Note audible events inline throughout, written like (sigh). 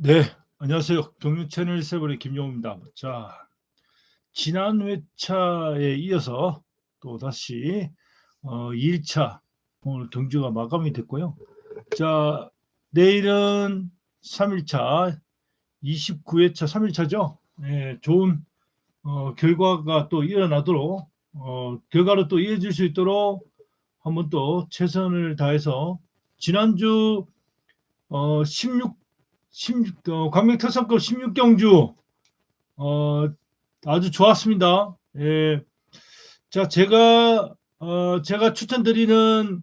네, 안녕하세요. 경륜 채널 세븐의 김용입니다. 자, 지난 회차에 이어서 또 다시 어, 2일차 오늘 경주가 마감이 됐고요. 자, 내일은 3일차 29회차 3일차죠. 네, 좋은 어, 결과가 또 일어나도록 어, 결과로 또 이어질 수 있도록 한번 또 최선을 다해서 지난주 어, 16 16, 어, 광명 특성급 16경주 어, 아주 좋았습니다. 예. 자, 제가 어, 제가 추천드리는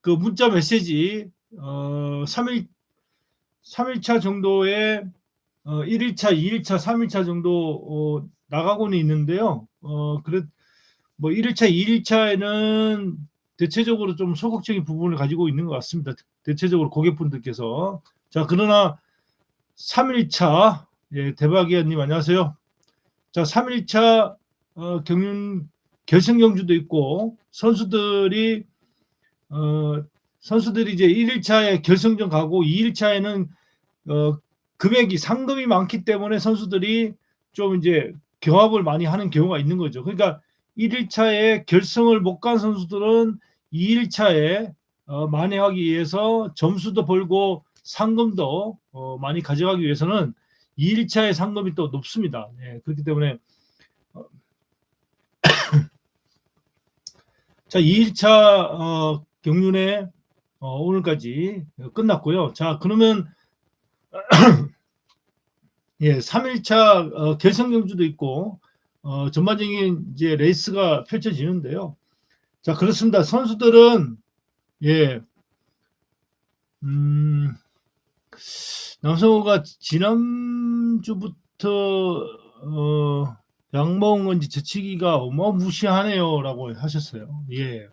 그 문자 메시지 어, 3일 3일차 정도의 어, 1일차, 2일차, 3일차 정도 어, 나가고는 있는데요. 어, 그래 뭐 1일차, 2일차에는 대체적으로 좀 소극적인 부분을 가지고 있는 것 같습니다. 대체적으로 고객분들께서 자, 그러나 3일차 예, 대박이야님 안녕하세요. 자, 3일차 어, 경륜 결승 경주도 있고 선수들이 어, 선수들이 이제 1일차에 결승전 가고 2일차에는 어, 금액이 상금이 많기 때문에 선수들이 좀 이제 경합을 많이 하는 경우가 있는 거죠. 그러니까 1일차에 결승을 못 간 선수들은 2일차에 어, 만회하기 위해서 점수도 벌고 상금도 어, 많이 가져가기 위해서는 2일차의 상금이 또 높습니다. 예, 그렇기 때문에 어, (coughs) 자 2일차 어, 경륜에 어, 오늘까지 끝났고요. 자 그러면 (coughs) 예 3일차 어, 결승 경주도 있고 어, 전반적인 이제 레이스가 펼쳐지는데요. 자 그렇습니다. 선수들은 예 음, 남성호가 지난주부터 어, 양봉 건지 재치기가 어마무시하네요라고 하셨어요. 예.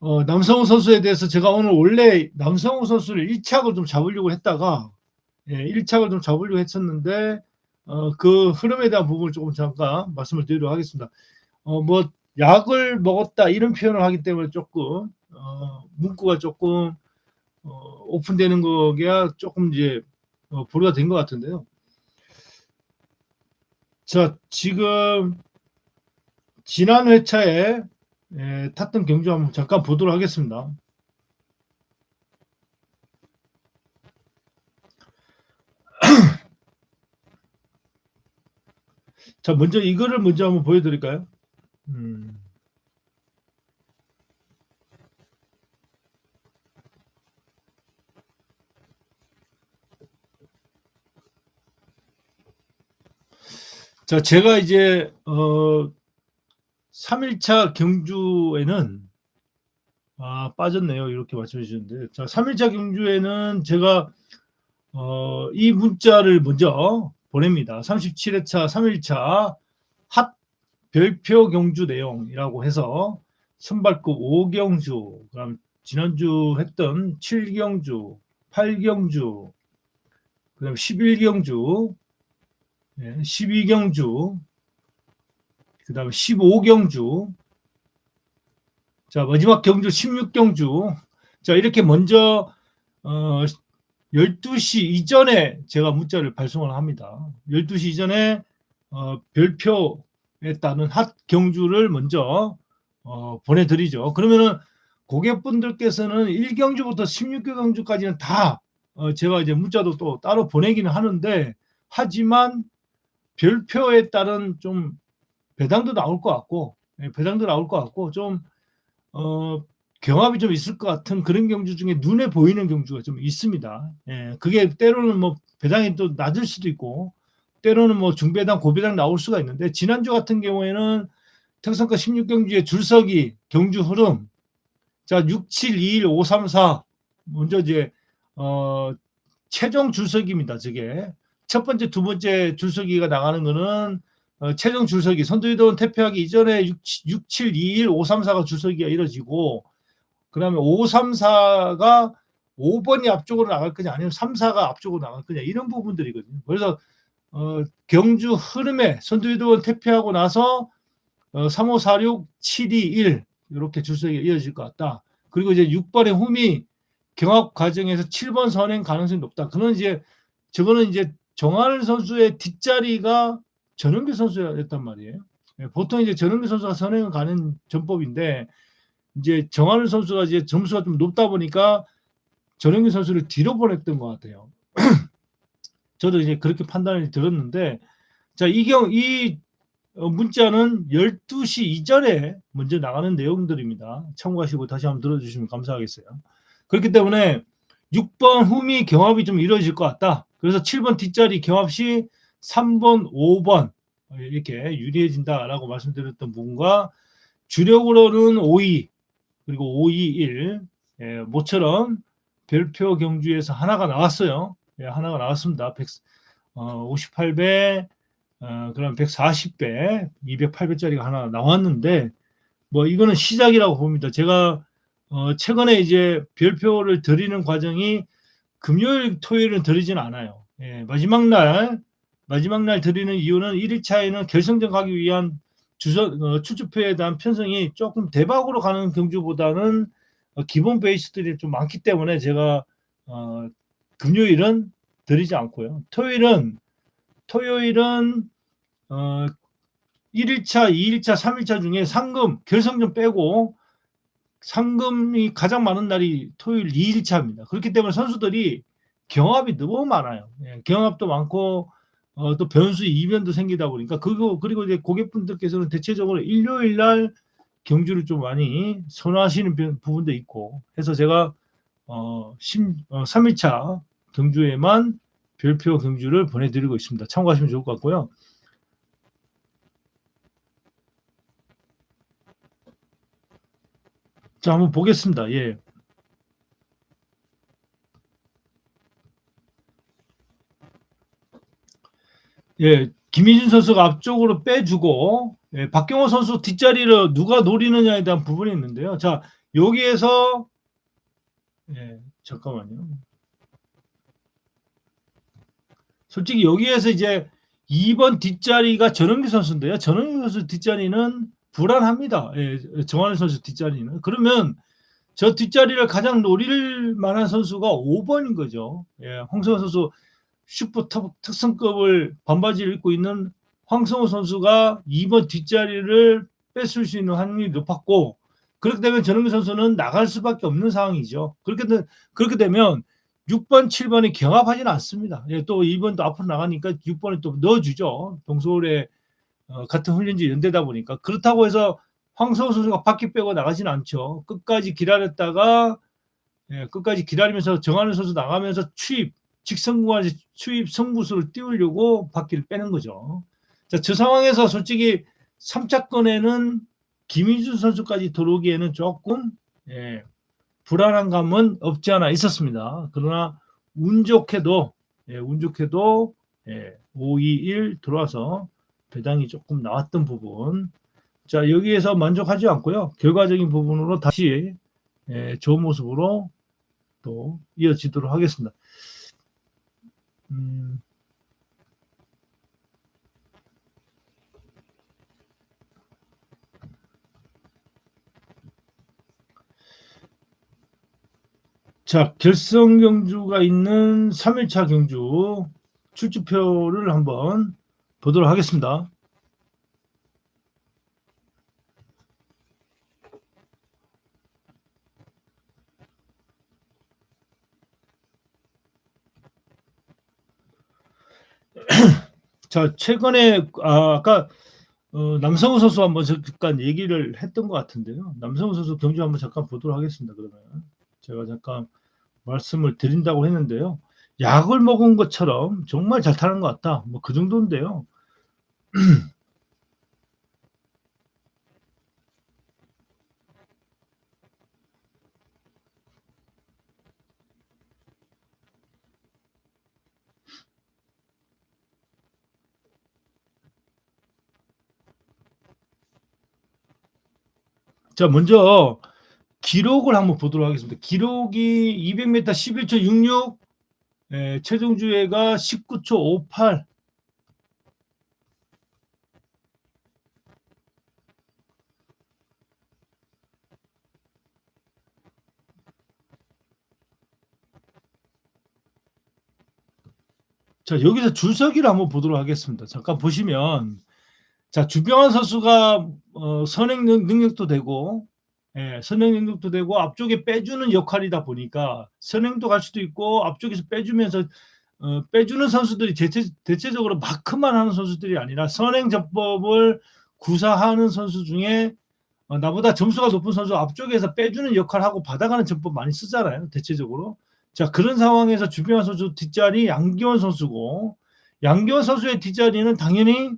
어, 남성호 선수에 대해서 제가 오늘 원래 남성호 선수를 1착을 좀 잡으려고 했다가 예, 1착을 좀 잡으려고 했었는데 어, 그 흐름에 대한 부분을 조금 잠깐 말씀을 드리도록 하겠습니다. 어, 뭐 약을 먹었다 이런 표현을 하기 때문에 조금 어, 문구가 조금 어, 오픈되는 거가 조금 이제 어, 보류가 된 것 같은데요. 자, 지금 지난 회차에 에, 탔던 경주 한번 잠깐 보도록 하겠습니다. (clears throat) 자, 먼저 이거를 먼저 한번 보여드릴까요? 음. 자, 제가 이제 어 3일차 경주에는 아, 빠졌네요. 이렇게 말씀해 주셨는데. 자, 3일차 경주에는 제가 어, 이 문자를 먼저 보냅니다. 37회차 3일차 핫 별표 경주 내용이라고 해서 선발급 5경주, 그다음 지난주 했던 7경주, 8경주, 그다음 11경주, 12경주, 그 다음에 15경주, 자, 마지막 경주 16경주. 자, 이렇게 먼저, 어, 12시 이전에 제가 문자를 발송을 합니다. 12시 이전에, 어, 별표에 따른 핫 경주를 먼저, 어, 보내 드리죠. 그러면은 고객분들께서는 1경주부터 16경주까지는 다, 어, 제가 이제 문자도 또 따로 보내기는 하는데, 하지만 별표에 따른 좀 배당도 나올 것 같고 예, 배당도 나올 것 같고 좀 어, 경합이 좀 있을 것 같은 그런 경주 중에 눈에 보이는 경주가 좀 있습니다. 예, 그게 때로는 뭐 배당이 또 낮을 수도 있고 때로는 뭐 중배당 고배당 나올 수가 있는데 지난주 같은 경우에는 특성가 16경주의 줄서기 경주 흐름 자 6, 7, 2, 1, 5, 3, 4 먼저 이제 어 최종 줄서기입니다. 저게 첫 번째, 두 번째 줄서기가 나가는 거는 어, 최종 줄서기 선두이동 퇴폐하기 이전에 6, 6, 7, 2, 1, 5, 3, 4가 줄서기가 이뤄지고 그 다음에 5, 3, 4가 5번이 앞쪽으로 나갈 거냐 아니면 3, 4가 앞쪽으로 나갈 거냐 이런 부분들이거든요. 그래서 어, 경주 흐름에 선두이동을 퇴폐하고 나서 어, 3, 5, 4, 6, 7, 2, 1 이렇게 줄서기가 이어질 것 같다. 그리고 이제 6번의 홈이 경합 과정에서 7번 선행 가능성이 높다. 그는 이제 저거는 이제 정하늘 선수의 뒷자리가 전은규 선수였단 말이에요. 예, 보통 이제 전은규 선수가 선행을 가는 전법인데 이제 정하늘 선수가 이제 점수가 좀 높다 보니까 전은규 선수를 뒤로 보냈던 것 같아요. (clears throat) 저도 이제 그렇게 판단을 들었는데 자, 이 경, 이 어, 문자는 12시 이전에 먼저 나가는 내용들입니다. 참고하시고 다시 한번 들어주시면 감사하겠어요. 그렇기 때문에 6번 흠이 경합이 좀 이루어질 것 같다. 그래서 7번 뒷자리 경합 시 3번, 5번 이렇게 유리해진다라고 말씀드렸던 부분과 주력으로는 5위 그리고 5, 2, 1 예, 모처럼 별표 경주에서 하나가 나왔어요. 예, 하나가 나왔습니다. 100, 어, 58배 어, 그럼 140배, 208배짜리가 하나 나왔는데 뭐 이거는 시작이라고 봅니다. 제가 어, 최근에 이제 별표를 드리는 과정이 금요일, 토요일은 드리진 않아요. 예, 마지막 날 마지막 날 드리는 이유는 1일차에는 결승전 가기 위한 주전 어, 출주표에 대한 편성이 조금 대박으로 가는 경주보다는 어, 기본 베이스들이 좀 많기 때문에 제가 어, 금요일은 드리지 않고요. 토요일은 토요일은 어 1일차, 2일차, 3일차 중에 상금 결승전 빼고 상금이 가장 많은 날이 토요일 2일차입니다. 그렇기 때문에 선수들이 경합이 너무 많아요. 예, 경합도 많고 어, 또 변수 이변도 생기다 보니까 그거 그리고 이제 고객분들께서는 대체적으로 일요일 날 경주를 좀 많이 선호하시는 부분도 있고 해서 제가 어, 10, 어 3일차 경주에만 별표 경주를 보내드리고 있습니다. 참고하시면 좋을 것 같고요. 자, 한번 보겠습니다. 예. 예, 김희준 선수가 앞쪽으로 빼주고 예, 박경호 선수 뒷자리를 누가 노리느냐에 대한 부분이 있는데요. 자, 여기에서 예, 잠깐만요. 솔직히 여기에서 이제 2번 뒷자리가 전원기 선수인데요. 전원기 선수 뒷자리는 불안합니다. 예, 정환 선수 뒷자리는. 그러면 저 뒷자리를 가장 노릴 만한 선수가 5번인 거죠. 예, 홍성호 선수 슈퍼 특성급을 반바지를 입고 있는 황성호 선수가 2번 뒷자리를 뺏을 수 있는 확률이 높았고 그렇게 되면 전흥기 선수는 나갈 수밖에 없는 상황이죠. 그렇게, 되, 그렇게 되면 6번, 7번이 경합하지는 않습니다. 예, 또 2번도 앞으로 나가니까 6번을 또 넣어주죠. 동서울에 어, 같은 훈련지 연대다 보니까 그렇다고 해서 황성우 선수가 바퀴 빼고 나가지는 않죠. 끝까지 기다렸다가 예, 끝까지 기다리면서 정하는 선수 나가면서 추입 직선 구간 추입 승부수를 띄우려고 바퀴를 빼는 거죠. 자, 저 상황에서 솔직히 3차권에는 김인준 선수까지 들어오기에는 조금 예, 불안한 감은 없지 않아 있었습니다. 그러나 운 좋게도 예, 운 좋게도 예, 5, 2, 1 들어와서 배당이 조금 나왔던 부분 자 여기에서 만족하지 않고요. 결과적인 부분으로 다시 예, 좋은 모습으로 또 이어지도록 하겠습니다. 음, 자, 결성 경주가 있는 3일차 경주 출주표를 한번 보도록 하겠습니다. (clears throat) 자, 최근에 아, 아까 어, 남성우 선수 한번 잠깐 얘기를 했던 것 같은데요. 남성우 선수 경주 한번 잠깐 보도록 하겠습니다. 그러면 제가 잠깐 말씀을 드린다고 했는데요. 약을 먹은 것처럼 정말 잘 타는 것 같다. 뭐 그 정도인데요. (clears throat) 자, 먼저 기록을 한번 보도록 하겠습니다. 기록이 200m 11초 66, 예, 최종주회가 19초 58. 자, 여기서 줄서기를 한번 보도록 하겠습니다. 잠깐 보시면 자, 주병환 선수가 어, 선행 능- 능력도 되고 예, 선행 능력도 되고 앞쪽에 빼주는 역할이다 보니까 선행도 갈 수도 있고 앞쪽에서 빼주면서 어, 빼주는 선수들이 대체, 대체적으로 마크만 하는 선수들이 아니라 선행 접법을 구사하는 선수 중에 어, 나보다 점수가 높은 선수 앞쪽에서 빼주는 역할하고 받아가는 전법 많이 쓰잖아요. 대체적으로. 자 그런 상황에서 주병환 선수 뒷자리 양기원 선수고 양기원 선수의 뒷자리는 당연히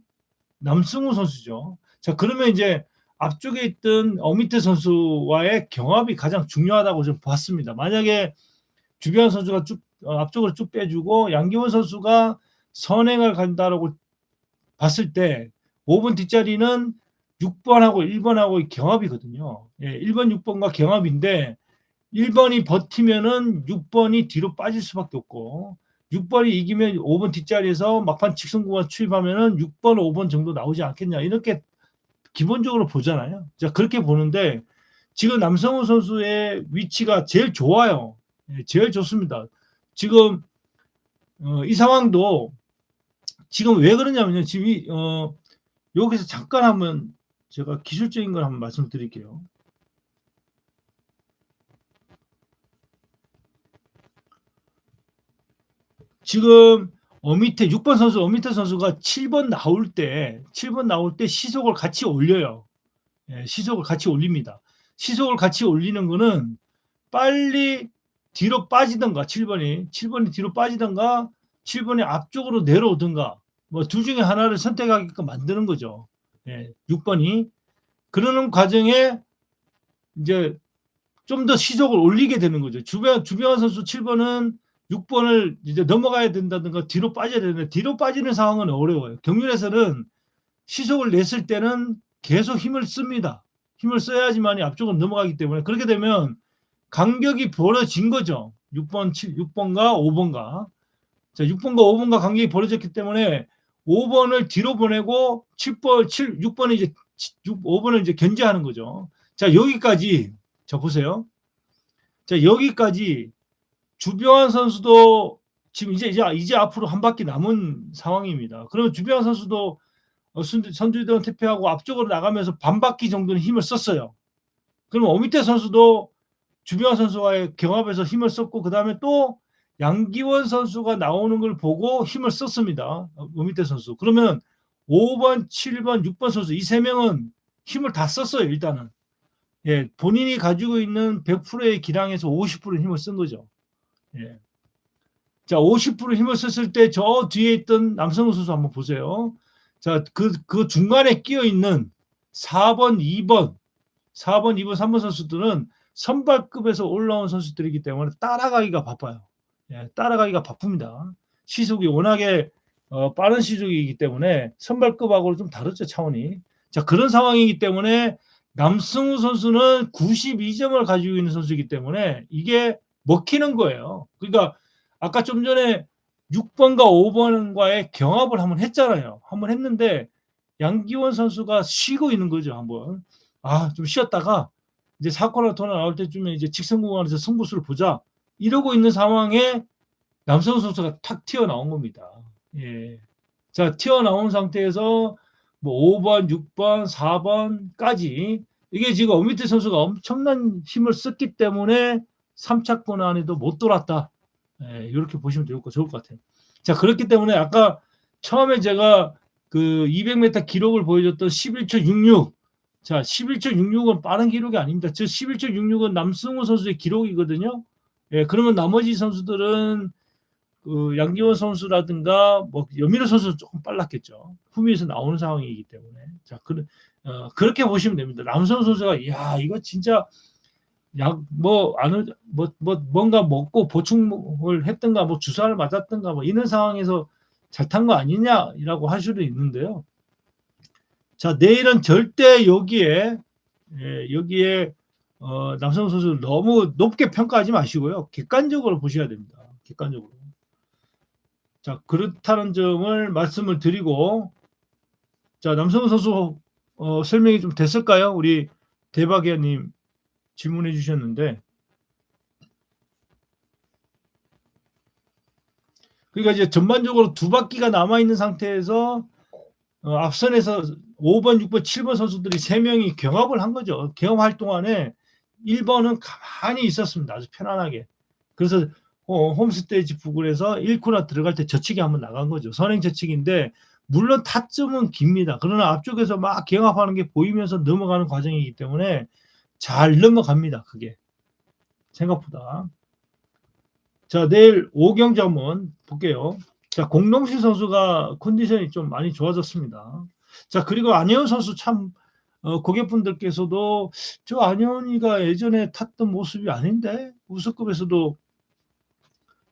남승우 선수죠. 자 그러면 이제 앞쪽에 있던 어미태 선수와의 경합이 가장 중요하다고 좀 봤습니다. 만약에 주병환 선수가 쭉 어, 앞쪽으로 쭉 빼주고 양기원 선수가 선행을 간다라고 봤을 때 5번 뒷자리는 6번하고 1번하고 경합이거든요. 예, 1번, 6번과 경합인데 1번이 버티면은 6번이 뒤로 빠질 수밖에 없고 6번이 이기면 5번 뒷자리에서 막판 직선 구간 추입하면은 6번, 5번 정도 나오지 않겠냐 이렇게 기본적으로 보잖아요. 자 그렇게 보는데 지금 남성우 선수의 위치가 제일 좋아요. 예, 제일 좋습니다. 지금 어, 이 상황도 지금 왜 그러냐면요. 지금 이, 어, 여기서 잠깐 한번 제가 기술적인 걸 한번 말씀드릴게요. 지금 어미태 6번 선수 어미태 선수가 7번 나올 때 7번 나올 때 시속을 같이 올려요. 예, 시속을 같이 올립니다. 시속을 같이 올리는 거는 빨리 뒤로 빠지던가 7번이 7번이 뒤로 빠지던가 7번이 앞쪽으로 내려오든가 뭐 둘 중에 하나를 선택하게끔 만드는 거죠. 예, 6번이 그러는 과정에 이제 좀 더 시속을 올리게 되는 거죠. 주변 주변 선수 7번은 6번을 이제 넘어가야 된다든가 뒤로 빠져야 되는데 뒤로 빠지는 상황은 어려워요. 경륜에서는 시속을 냈을 때는 계속 힘을 씁니다. 힘을 써야지만이 앞쪽으로 넘어가기 때문에 그렇게 되면 간격이 벌어진 거죠. 6번, 7, 6번과 5번과. 자, 6번과 5번과 간격이 벌어졌기 때문에 5번을 뒤로 보내고 7번, 7, 6번을 이제 6, 5번을 이제 견제하는 거죠. 자, 여기까지 자 보세요. 자, 여기까지 주병환 선수도 지금 이제 이제 이제 앞으로 한 바퀴 남은 상황입니다. 그러면 주병환 선수도 어, 선- 선두위원 퇴폐하고 앞쪽으로 나가면서 반 바퀴 정도는 힘을 썼어요. 그럼 어미태 선수도 주병환 선수와의 경합에서 힘을 썼고 그 다음에 또 양기원 선수가 나오는 걸 보고 힘을 썼습니다. 어미태 선수. 그러면 5번, 7번, 6번 선수 이 세 명은 힘을 다 썼어요. 일단은. 예, 본인이 가지고 있는 100%의 기량에서 50% 힘을 쓴 거죠. 예. 자, 50% 힘을 썼을 때 저 뒤에 있던 남성우 선수 한번 보세요. 자, 그, 그 중간에 끼어 있는 4번, 2번, 4번, 2번, 3번 선수들은 선발급에서 올라온 선수들이기 때문에 따라가기가 바빠요. 예, 따라가기가 바쁩니다. 시속이 워낙에 어, 빠른 시속이기 때문에 선발급하고는 좀 다르죠, 차원이. 자, 그런 상황이기 때문에 남승우 선수는 92점을 가지고 있는 선수이기 때문에 이게 먹히는 거예요. 그러니까 아까 좀 전에 6번과 5번과의 경합을 한번 했잖아요. 한번 했는데 양기원 선수가 쉬고 있는 거죠, 한번. 아, 좀 쉬었다가 이제 4코너 토너 나올 때쯤에 이제 직선 구간에서 승부수를 보자. 이러고 있는 상황에 남성우 선수가 탁 튀어나온 겁니다. 예. 자, 튀어나온 상태에서 뭐 5번, 6번, 4번까지 이게 지금 어미태 선수가 엄청난 힘을 썼기 때문에 3차권 안에도 못 돌았다. 예, 이렇게 보시면 좋을 것, 좋을 것 같아요. 자, 그렇기 때문에 아까 처음에 제가 그 200m 기록을 보여줬던 11초 66. 자, 11초 66은 빠른 기록이 아닙니다. 저 11초 66은 남승우 선수의 기록이거든요. 예, 그러면 나머지 선수들은 그 양기원 선수라든가 뭐 여민호 선수는 조금 빨랐겠죠. 후미에서 나오는 상황이기 때문에 자 그, 어, 그렇게 보시면 됩니다. 남성 선수가 야 이거 진짜 약뭐안뭐 뭐 뭐, 뭔가 먹고 보충을 했던가 뭐 주사를 맞았던가 뭐 이런 상황에서 잘 탄 거 아니냐라고 할 수도 있는데요. 자 내일은 절대 여기에 예, 여기에 어, 남성 선수 너무 높게 평가하지 마시고요. 객관적으로 보셔야 됩니다. 객관적으로. 자, 그렇다는 점을 말씀을 드리고, 자, 남성우 선수 어, 설명이 좀 됐을까요? 우리 대박이야님 질문해 주셨는데, 그러니까 이제 전반적으로 두 바퀴가 남아 있는 상태에서 어, 앞선에서 5번, 6번, 7번 선수들이 세 명이 경합을 한 거죠. 경합할 동안에 1번은 가만히 있었습니다. 아주 편안하게. 그래서 어, 홈스테이지 부근에서 1코나 들어갈 때 저측이 한번 나간 거죠. 선행 저측인데 물론 타점은 깁니다. 그러나 앞쪽에서 막 경합하는 게 보이면서 넘어가는 과정이기 때문에 잘 넘어갑니다. 그게 생각보다. 자 내일 5경기 한번 볼게요. 자 공동식 선수가 컨디션이 좀 많이 좋아졌습니다. 자 그리고 안혜원 선수 참 어, 고객분들께서도 저 안혜원이가 예전에 탔던 모습이 아닌데 우승급에서도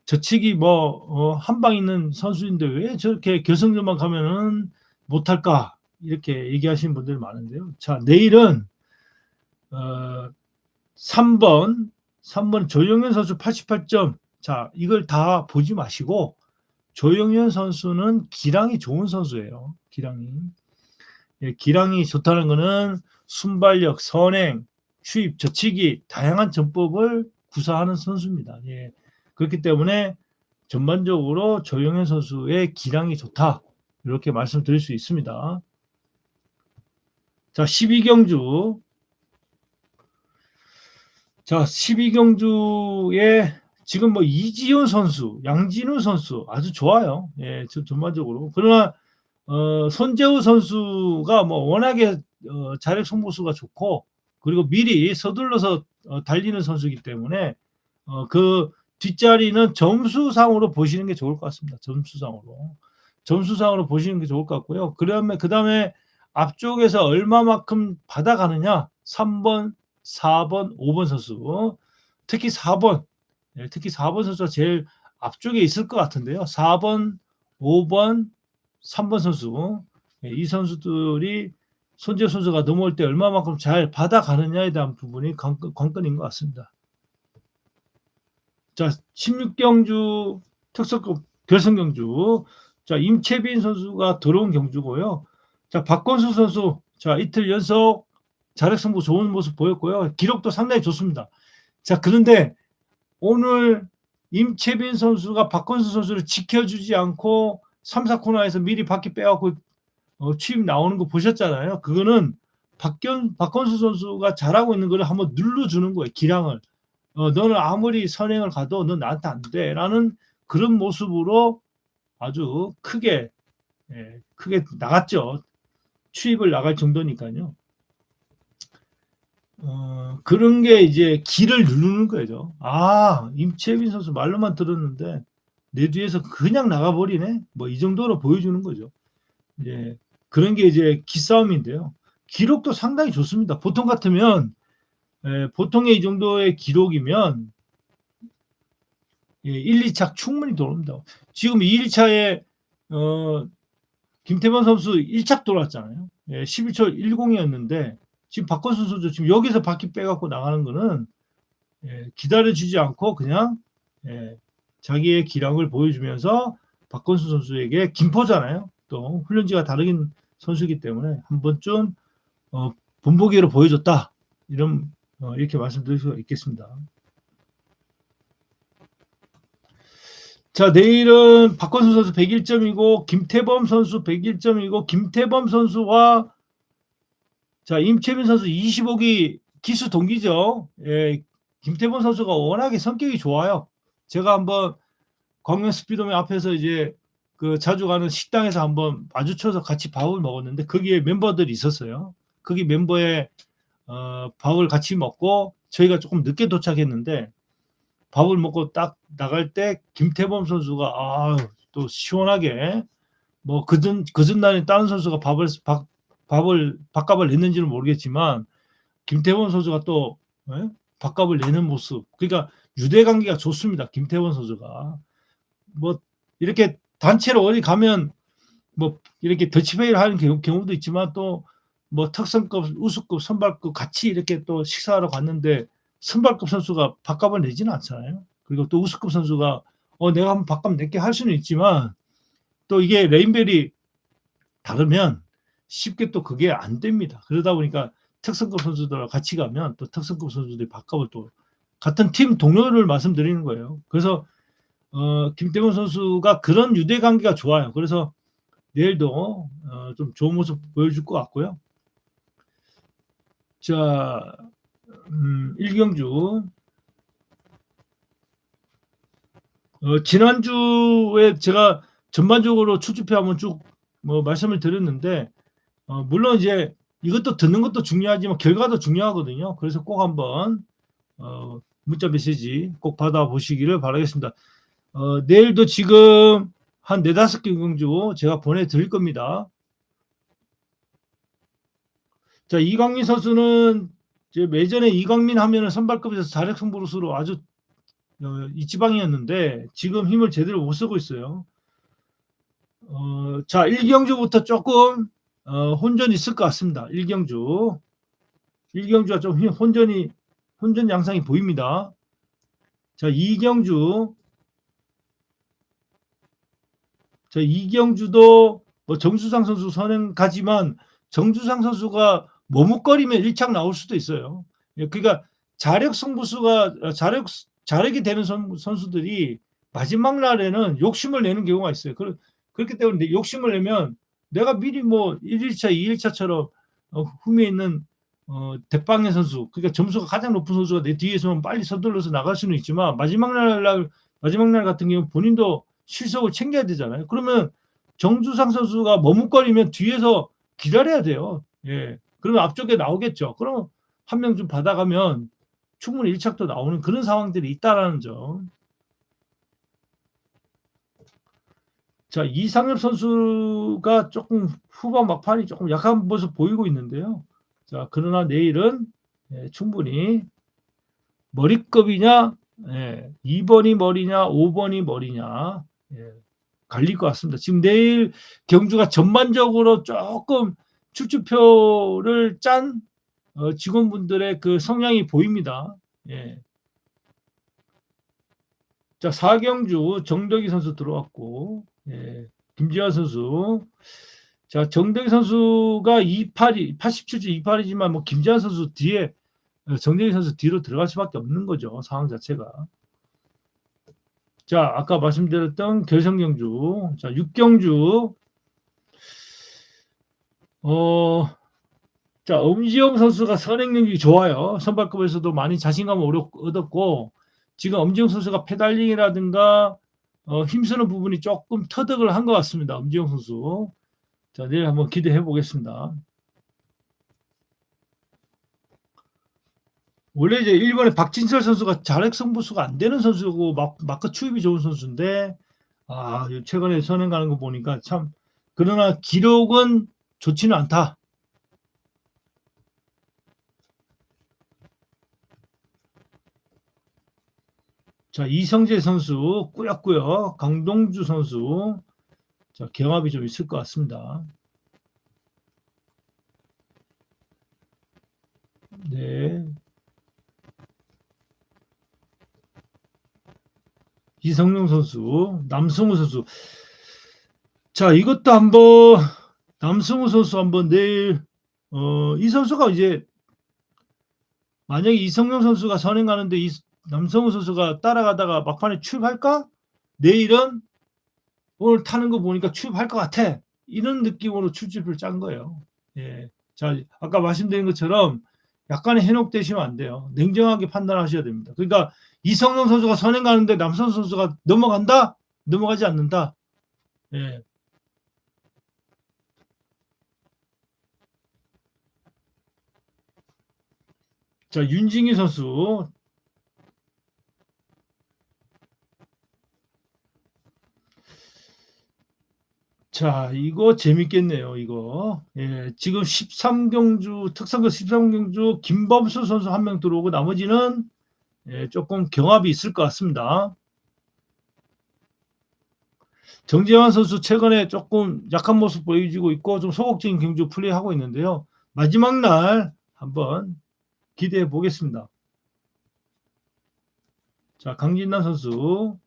저측이 뭐 어, 한방 있는 선수인데 왜 저렇게 결승전만 가면은 못할까 이렇게 얘기하시는 분들이 많은데요. 자 내일은 어, 3번 3번 조영현 선수 88점 자 이걸 다 보지 마시고 조영현 선수는 기량이 좋은 선수예요. 기량이 예, 기량이 좋다는 것은 순발력, 선행, 추입, 저치기 다양한 전법을 구사하는 선수입니다. 예. 그렇기 때문에 전반적으로 조영현 선수의 기량이 좋다. 이렇게 말씀드릴 수 있습니다. 자, 12경주. 자, 12경주에 지금 뭐 이지훈 선수, 양진우 선수 아주 좋아요. 예, 저 전반적으로. 그러나 어, 손재우 선수가 뭐 워낙에 어, 자력 승부수가 좋고 그리고 미리 서둘러서 어, 달리는 선수이기 때문에 어, 그 뒷자리는 점수상으로 보시는 게 좋을 것 같습니다. 점수상으로. 점수상으로 보시는 게 좋을 것 같고요. 그다음에 그다음에 앞쪽에서 얼마만큼 받아가느냐? 3번, 4번, 5번 선수. 특히 4번. 네, 특히 4번 선수가 제일 앞쪽에 있을 것 같은데요. 4번, 5번, 3번 선수. 네, 이 선수들이 손재 선수가 넘어올 때 얼마만큼 잘 받아가느냐에 대한 부분이 관건, 관건인 것 같습니다. 자, 16경주 특성급 결승 경주. 자, 임채빈 선수가 들어온 경주고요. 자, 박건수 선수. 자, 이틀 연속 자력 승부 좋은 모습 보였고요. 기록도 상당히 좋습니다. 자, 그런데 오늘 임채빈 선수가 박건수 선수를 지켜주지 않고 3, 4코너에서 미리 바퀴 빼갖고 어, 취임 나오는 거 보셨잖아요. 그거는 박견, 박건수 선수가 잘하고 있는 걸 한번 눌러주는 거예요. 기량을. 어, 너는 아무리 선행을 가도 넌 나한테 안 돼. 라는 그런 모습으로 아주 크게, 예, 크게 나갔죠. 취입을 나갈 정도니까요. 어, 그런 게 이제 길을 누르는 거죠. 아, 임채빈 선수 말로만 들었는데 내 뒤에서 그냥 나가버리네? 뭐 이 정도로 보여주는 거죠. 이제 그런 게 이제 기싸움인데요. 기록도 상당히 좋습니다. 보통 같으면 예, 보통의 이 정도의 기록이면 예, 1, 2차 충분히 돌아옵니다. 지금 2, 1차에 어, 김태범 선수 1차 돌았잖아요. 예, 11초 10이었는데 지금 박건수 선수 지금 여기서 바퀴 빼갖고 나가는 거는 예, 기다려주지 않고 그냥 예, 자기의 기량을 보여주면서 박건수 선수에게 김포잖아요. 또 훈련지가 다르긴 선수이기 때문에 한 번쯤 어, 본보기로 보여줬다 이런 어, 이렇게 말씀드릴 수 있겠습니다. 자, 내일은 박건수 선수 101점이고 김태범 선수 101점이고 김태범 선수와 자, 임채민 선수 25기 기수 동기죠. 예, 김태범 선수가 워낙에 성격이 좋아요. 제가 한번 광명 스피드맨 앞에서 이제 그 자주 가는 식당에서 한번 마주쳐서 같이 밥을 먹었는데 거기에 멤버들이 있었어요. 거기 멤버의 어, 밥을 같이 먹고 저희가 조금 늦게 도착했는데 밥을 먹고 딱 나갈 때 김태범 선수가 아, 또 시원하게 뭐 그전 그전 날에 다른 선수가 밥을 밥, 밥을 밥값을 냈는지는 모르겠지만 김태범 선수가 또 예? 밥값을 내는 모습 그러니까 유대 관계가 좋습니다. 김태원 선수가 뭐 이렇게 단체로 어디 가면 뭐 이렇게 더치페이를 하는 경우, 도 있지만 또 뭐 특성급, 우수급, 선발급 같이 이렇게 또 식사하러 갔는데 선발급 선수가 밥값을 내지는 않잖아요. 그리고 또 우수급 선수가 어 내가 한번 밥값 낼게 할 수는 있지만 또 이게 레인벨이 다르면 쉽게 또 그게 안 됩니다. 그러다 보니까 특성급 선수들과 같이 가면 또 특성급 선수들이 밥값을 또 같은 팀 동료를 말씀드리는 거예요. 그래서 어, 김태훈 선수가 그런 유대 관계가 좋아요. 그래서 내일도 어, 좀 좋은 모습 보여줄 것 같고요. 자, 음, 일경주. 어, 지난주에 제가 전반적으로 출주표 한번 쭉 뭐 말씀을 드렸는데, 어, 물론 이제 이것도 듣는 것도 중요하지만 결과도 중요하거든요. 그래서 꼭 한번 어, 문자 메시지 꼭 받아보시기를 바라겠습니다. 어, 내일도 지금 한 네다섯 개 경주 제가 보내드릴 겁니다. 자, 이광민 선수는 이제 예전에 이광민 하면은 선발급에서 자력 승부로서로 아주 어, 이지방이었는데 지금 힘을 제대로 못 쓰고 있어요. 어, 자, 1경주부터 조금 어, 혼전이 있을 것 같습니다. 1경주. 1경주가 좀 힘- 혼전이 혼전 양상이 보입니다. 자, 2경주. 자, 이경주도 뭐 정수상 선수 선행 가지만 정주상 선수가 머뭇거리면 1착 나올 수도 있어요. 예, 그러니까 자력 승부수가 어, 자력 자력이 되는 선, 선수들이 마지막 날에는 욕심을 내는 경우가 있어요. 그, 그렇기 때문에 욕심을 내면 내가 미리 뭐 1일차, 2일차처럼 어, 흠에 있는 어, 대빵의 선수, 그러니까 점수가 가장 높은 선수가 내 뒤에서는 빨리 서둘러서 나갈 수는 있지만 마지막 날 마지막 날 같은 경우 본인도 실속을 챙겨야 되잖아요. 그러면 정주상 선수가 머뭇거리면 뒤에서 기다려야 돼요. 예. 그러면 앞쪽에 나오겠죠. 그럼 한 명 좀 받아가면 충분히 1착도 나오는 그런 상황들이 있다라는 점. 자, 이상엽 선수가 조금 후반 막판이 조금 약한 모습 보이고 있는데요. 자, 그러나 내일은 예, 충분히 머리급이냐, 예, 2번이 머리냐, 5번이 머리냐, 예, 갈릴 것 같습니다. 지금 내일 경주가 전반적으로 조금 출주표를 짠 어, 직원분들의 그 성향이 보입니다. 예. 자, 사경주 정덕희 선수 들어왔고, 예, 김지환 선수. 자, 정덕희 선수가 28이, 87주 28이지만 뭐 김지환 선수 뒤에, 어, 정덕희 선수 뒤로 들어갈 수밖에 없는 거죠. 상황 자체가. 자, 아까 말씀드렸던 결성경주. 자, 6경주. 어, 자, 엄지영 선수가 선행 능력이 좋아요. 선발급에서도 많이 자신감을 얻- 얻었고, 지금 엄지영 선수가 페달링이라든가, 어, 힘쓰는 부분이 조금 터득을 한 것 같습니다. 엄지영 선수. 자, 내일 한번 기대해 보겠습니다. 원래 이제 일본의 박진철 선수가 자력 승부수가 안 되는 선수고 막, 마크 추입이 좋은 선수인데 아 최근에 선행 가는 거 보니까 참 그러나 기록은 좋지는 않다. 자 이성재 선수 꾸역꾸역 강동주 선수 자 경합이 좀 있을 것 같습니다. 네. 이성용 선수, 남승우 선수. 자, 이것도 한번 남승우 선수 한번 내일 어, 이 선수가 이제 만약에 이성용 선수가 선행하는데 이 남성우 선수가 따라가다가 막판에 출발할까? 내일은 오늘 타는 거 보니까 출발할 것 같아. 이런 느낌으로 출집을 짠 거예요. 예. 자, 아까 말씀드린 것처럼 약간의 현혹되시면 안 돼요. 냉정하게 판단하셔야 됩니다. 그러니까 이성용 선수가 선행 가는데 남선 선수가 넘어간다? 넘어가지 않는다. 예. 자, 윤징희 선수. 자, 이거 재밌겠네요, 이거. 예, 지금 13경주, 특성급 13경주 김범수 선수 한 명 들어오고 나머지는 예, 조금 경합이 있을 것 같습니다. 정재환 선수 최근에 조금 약한 모습 보여주고 있고 좀 소극적인 경주 플레이하고 있는데요. 마지막 날 한번 기대해 보겠습니다. 자, 강진남 선수.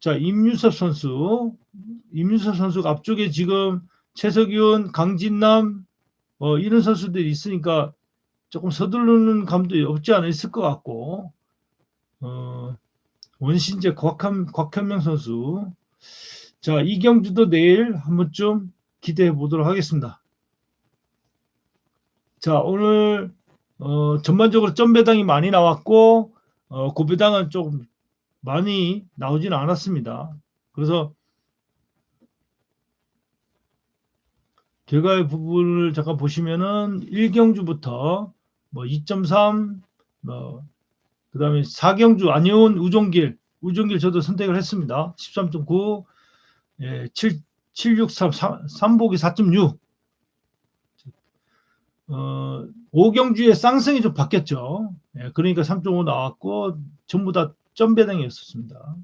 자, 임유섭 선수. 임유섭 선수가 앞쪽에 지금 최석윤, 강진남, 어, 이런 선수들이 있으니까 조금 서두르는 감도 없지 않아 있을 것 같고, 어, 원신재 곽한, 곽현명 선수. 자, 이 경주도 내일 한 번쯤 기대해 보도록 하겠습니다. 자, 오늘 어, 전반적으로 점배당이 많이 나왔고 어, 고배당은 조금 많이 나오지는 않았습니다. 그래서 결과의 부분을 잠깐 보시면은 1경주부터 뭐 2.3, 뭐 그다음에 4경주 안효은 우종길, 우종길 저도 선택을 했습니다. 13.9, 예, 7, 763, 3보기 4.6. 어, 5경주의 쌍승이 좀 바뀌었죠. 예, 그러니까 3.5 나왔고 전부 다 점 배당이었습니다.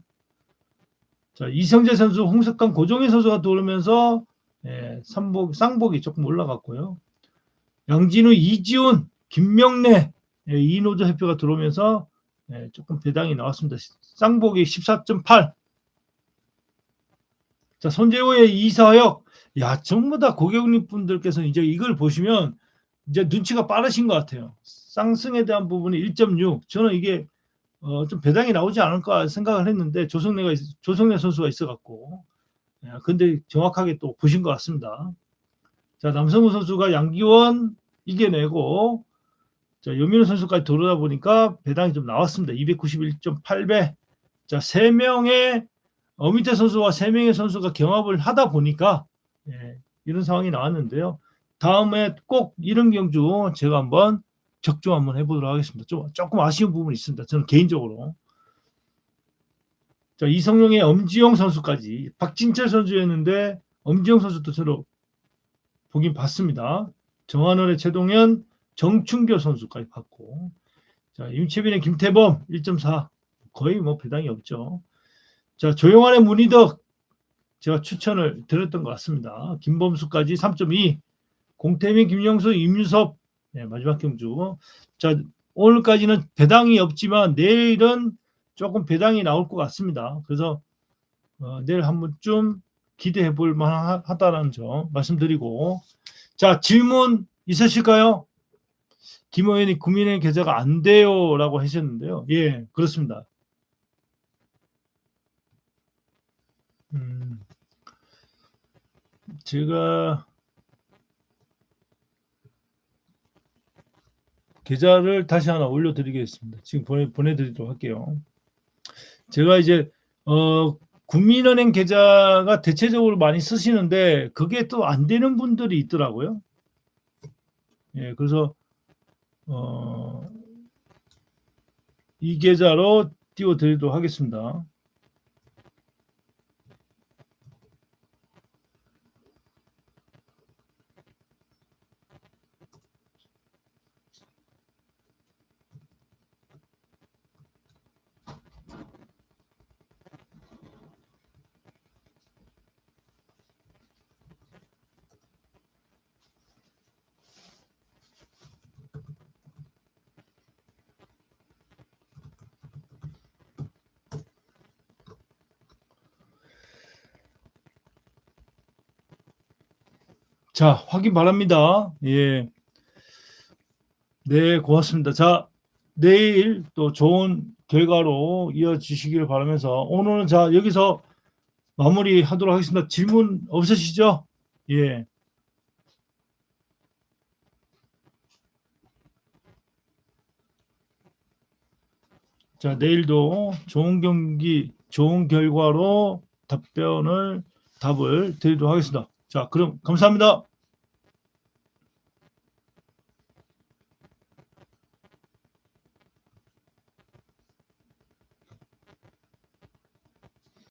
자, 이성재 선수, 홍석강, 고종희 선수가 들어오면서 예, 삼복, 쌍복이 조금 올라갔고요. 양진우, 이지훈, 김명래, 예, 이노조 대표가 들어오면서 예, 조금 배당이 나왔습니다. 쌍복이 14.8. 자, 손재호의 이서혁. 야, 전부 다 고객님 분들께서 이제 이걸 보시면 이제 눈치가 빠르신 것 같아요. 쌍승에 대한 부분이 1.6. 저는 이게 어, 좀 배당이 나오지 않을까 생각을 했는데 조성래가 있- 조성래 선수가 있어갖고 예, 근데 정확하게 또 보신 것 같습니다. 자 남성우 선수가 양기원 이겨내고 자 여민우 선수까지 들어오다 보니까 배당이 좀 나왔습니다. 291.8배. 자세 명의 어미태 선수와 세 명의 선수가 경합을 하다 보니까 예, 이런 상황이 나왔는데요. 다음에 꼭 이런 경주 제가 한번 적중 한번 해보도록 하겠습니다. 좀 조금 아쉬운 부분이 있습니다. 저는 개인적으로. 자 이성용의 엄지용 선수까지 박진철 선수였는데 엄지용 선수도 저로 보긴 봤습니다. 정한원의 최동현, 정충교 선수까지 봤고, 자 임채빈의 김태범 1.4 거의 뭐 배당이 없죠. 자 조용한의 문희덕 제가 추천을 드렸던 것 같습니다. 김범수까지 3.2, 공태민, 김영수, 임유섭 네, 마지막 경주. 자, 오늘까지는 배당이 없지만 내일은 조금 배당이 나올 것 같습니다. 그래서 어, 내일 한 번쯤 기대해 볼 만하다는 점 말씀드리고 자, 질문 있으실까요? 김 의원이 국민의 계좌가 안 돼요 라고 하셨는데요. 예, 그렇습니다. 음, 제가 계좌를 다시 하나 올려드리겠습니다. 지금 보내, 보내드리도록 할게요. 제가 이제, 어, 국민은행 계좌가 대체적으로 많이 쓰시는데, 그게 또 안 되는 분들이 있더라고요. 예, 그래서, 어, 이 계좌로 띄워드리도록 하겠습니다. 자, 확인 바랍니다. 예. 네, 고맙습니다. 자, 내일 또 좋은 결과로 이어지시기를 바라면서 오늘은 자, 여기서 마무리 하도록 하겠습니다. 질문 없으시죠? 예. 자, 내일도 좋은 경기, 좋은 결과로 답변을, 답을 드리도록 하겠습니다. 자, 그럼 감사합니다.